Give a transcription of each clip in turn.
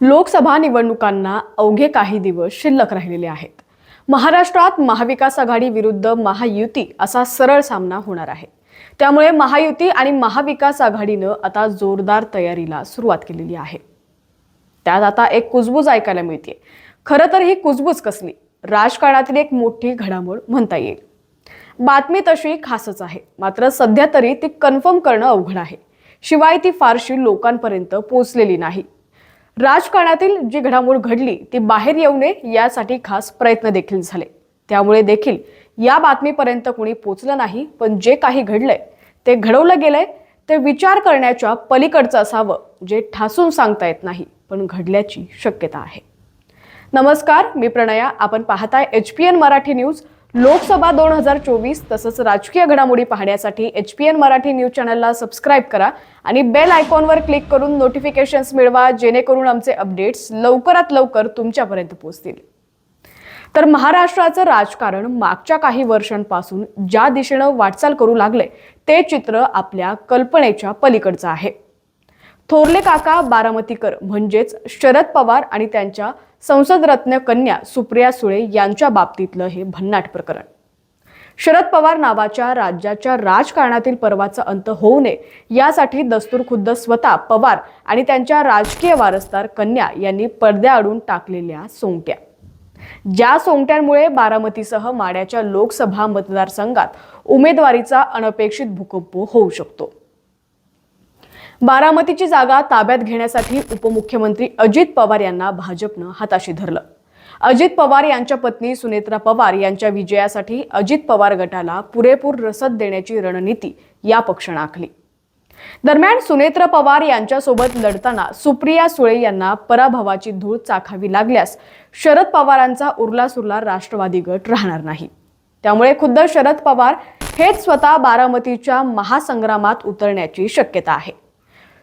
लोकसभा निवडणुकांना अवघे काही दिवस शिल्लक राहिलेले आहेत. महाराष्ट्रात महाविकास आघाडी विरुद्ध महायुती असा सरळ सामना होणार आहे. त्यामुळे महायुती आणि महाविकास आघाडीनं आता जोरदार तयारीला सुरुवात केलेली आहे. त्यात आता एक कुजबूज ऐकायला मिळते खरं तर ही कुजबूज कसली? राजकारणातील एक मोठी घडामोड म्हणता येईल. बातमी तशी खासच आहे. मात्र सध्या तरी ती कन्फर्म करणं अवघड आहे. शिवाय ती फारशी लोकांपर्यंत पोचलेली नाही. राजकारणातील जी घडामोड घडली ती बाहेर येऊ नये यासाठी खास प्रयत्न देखील झाले. त्यामुळे देखील या बातमीपर्यंत कुणी पोचलं नाही पण जे काही घडलंय ते घडवलं गेलंय ते विचार करण्याच्या पलीकडचं असावं जे ठासून सांगता येत नाही पण घडल्याची शक्यता आहे. नमस्कार मी प्रणया. आपण पाहताय H P N Marathi news. Lok Sabha दोन हजार चोवीस तसंच राजकीय घडामोडी पाहण्यासाठी H P N Marathi news चॅनलला सबस्क्राईब करा आणि बेल आयकॉनवर क्लिक करून नोटिफिकेशन्स मिळवा जेणेकरून आमचे अपडेट्स लवकरात लवकर तुमच्यापर्यंत पोहोचतील. तर महाराष्ट्राचं राजकारण मागच्या काही वर्षांपासून ज्या दिशेनं वाटचाल करू लागले ते चित्र आपल्या कल्पनेच्या पलीकडचं आहे. थोरले काका बारामतीकर म्हणजेच शरद पवार आणि त्यांच्या संसदरत्न कन्या सुप्रिया सुळे यांच्या बाबतीतलं हे भन्नाट प्रकरण. शरद पवार नावाच्या राज्याच्या राजकारणातील पर्वाचा अंत होऊ नये यासाठी दस्तूर खुद्द स्वतः पवार आणि त्यांच्या राजकीय वारसदार कन्या यांनी पडद्याआडून टाकलेल्या सोंगट्या. ज्या सोंगट्यांमुळे बारामतीसह माड्याच्या लोकसभा मतदारसंघात उमेदवारीचा अनपेक्षित भूकंप होऊ शकतो. बारामतीची जागा ताब्यात घेण्यासाठी उपमुख्यमंत्री अजित पवार यांना भाजपनं हाताशी धरलं. अजित पवार यांच्या पत्नी सुनेत्रा पवार यांच्या विजयासाठी अजित पवार गटाला पुरेपूर रसद देण्याची रणनीती या पक्षानं आखली. दरम्यान सुनेत्र पवार यांच्यासोबत लढताना सुप्रिया सुळे यांना पराभवाची धूळ चाखावी लागल्यास शरद पवारांचा उरला सुरला राष्ट्रवादी गट राहणार नाही. त्यामुळे खुद्द शरद पवार हेच स्वतः बारामतीच्या महासंग्रामात उतरण्याची शक्यता आहे.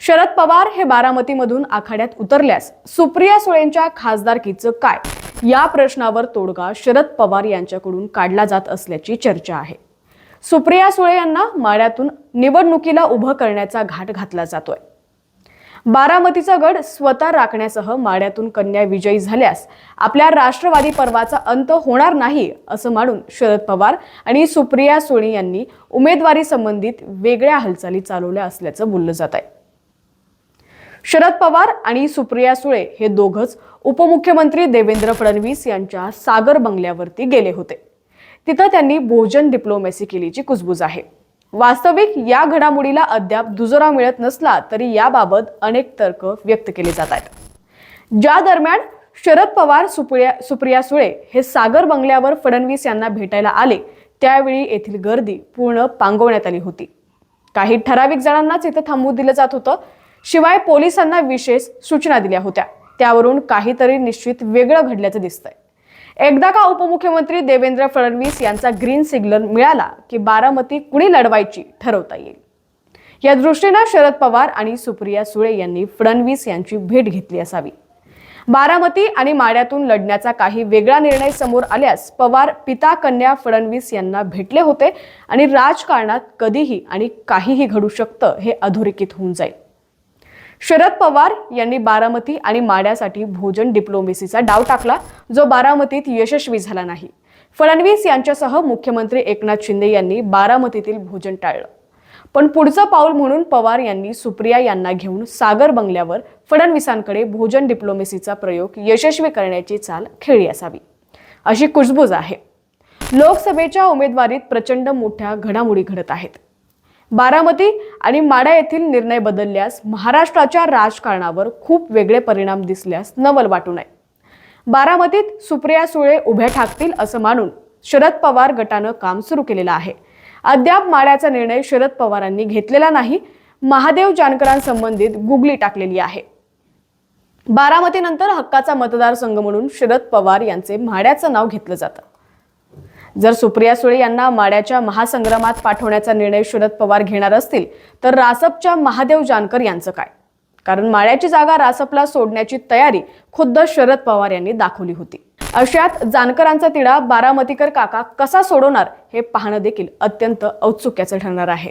शरद पवार हे बारामतीमधून आखाड्यात उतरल्यास सुप्रिया सुळेंच्या खासदारकीचं काय? या प्रश्नावर तोडगा शरद पवार यांच्याकडून काढला जात असल्याची चर्चा आहे. सुप्रिया सुळे यांना माळ्यातून निवडणुकीला उभं करण्याचा घाट घातला जातोय. बारामतीचा गड स्वतः राखण्यासह माड्यातून कन्या विजयी झाल्यास आपल्या राष्ट्रवादी पर्वाचा अंत होणार नाही असं मानून शरद पवार आणि सुप्रिया सुळे यांनी उमेदवारी संबंधित वेगळ्या हालचाली चालवल्या असल्याचं बोललं जात आहे शरद पवार आणि सुप्रिया सुळे हे दोघंच उपमुख्यमंत्री देवेंद्र फडणवीस यांच्या सागर बंगल्यावरती गेले होते. तिथं त्यांनी भोजन डिप्लोमॅसी केलीची कुजबूज आहे. वास्तविक या घडामोडीला अद्याप दुजोरा मिळत नसला तरी याबाबत अनेक तर्क व्यक्त केले जात आहेत. ज्या दरम्यान शरद पवार सुप्रिया सुप्रिया सुळे हे सागर बंगल्यावर फडणवीस यांना भेटायला आले त्यावेळी येथील गर्दी पूर्ण पांगवण्यात आली होती. काही ठराविक जणांनाच इथं थांबवू दिलं जात होतं शिवाय पोलिसांना विशेष सूचना दिल्या होत्या. त्यावरून काहीतरी निश्चित वेगळं घडल्याचं दिसतंय. एकदा का उपमुख्यमंत्री देवेंद्र फडणवीस यांचा ग्रीन सिग्नल मिळाला की बारामती कुणी लढवायची ठरवता येईल? या दृष्टीनं शरद पवार आणि सुप्रिया सुळे यांनी फडणवीस यांची भेट घेतली असावी. बारामती आणि माड्यातून लढण्याचा काही वेगळा निर्णय समोर आल्यास पवार पिता कन्या फडणवीस यांना भेटले होते आणि राजकारणात कधीही आणि काहीही घडू शकतं हे अधोरेखित होऊन जाईल. शरद पवार यांनी बारामती आणि माड्यासाठी भोजन डिप्लोमेसीचा डाव टाकला जो बारामतीत यशस्वी झाला नाही. फडणवीस यांच्यासह मुख्यमंत्री एकनाथ शिंदे यांनी बारामतीतील भोजन टाळलं. पण पुढचं पाऊल म्हणून पवार यांनी सुप्रिया यांना घेऊन सागर बंगल्यावर फडणवीसांकडे भोजन डिप्लोमेसीचा प्रयोग यशस्वी करण्याची चाल खेळी असावी. अशी कुजबूज आहे. लोकसभेच्या उमेदवारीत प्रचंड मोठ्या घडामोडी घडत आहेत. बारामती आणि माडा येथील निर्णय बदलल्यास महाराष्ट्राच्या राजकारणावर खूप वेगळे परिणाम दिसल्यास नवल वाटू नये. बारामतीत सुप्रिया सुळे उभ्या ठाकतील असं मानून शरद पवार गटानं काम सुरू केलेलं आहे. अद्याप माड्याचा निर्णय शरद पवारांनी घेतलेला नाही. महादेव जानकरांसंबंधित गुगली टाकलेली आहे. बारामतीनंतर हक्काचा मतदारसंघ म्हणून शरद पवार यांचे म्हाड्याचं नाव घेतलं जातं. जर सुप्रिया सुळे यांना माड्याच्या महासंग्रामात पाठवण्याचा निर्णय शरद पवार घेणार असतील तर रासपच्या महादेव जानकर यांचं काय? कारण माळ्याची जागा रासपला सोडण्याची तयारी खुद्द शरद पवार यांनी दाखवली होती. अशात जानकरांचा तिढा बारामतीकर काका कसा सोडवणार हे पाहणं देखील अत्यंत औत्सुक्याचं ठरणार आहे.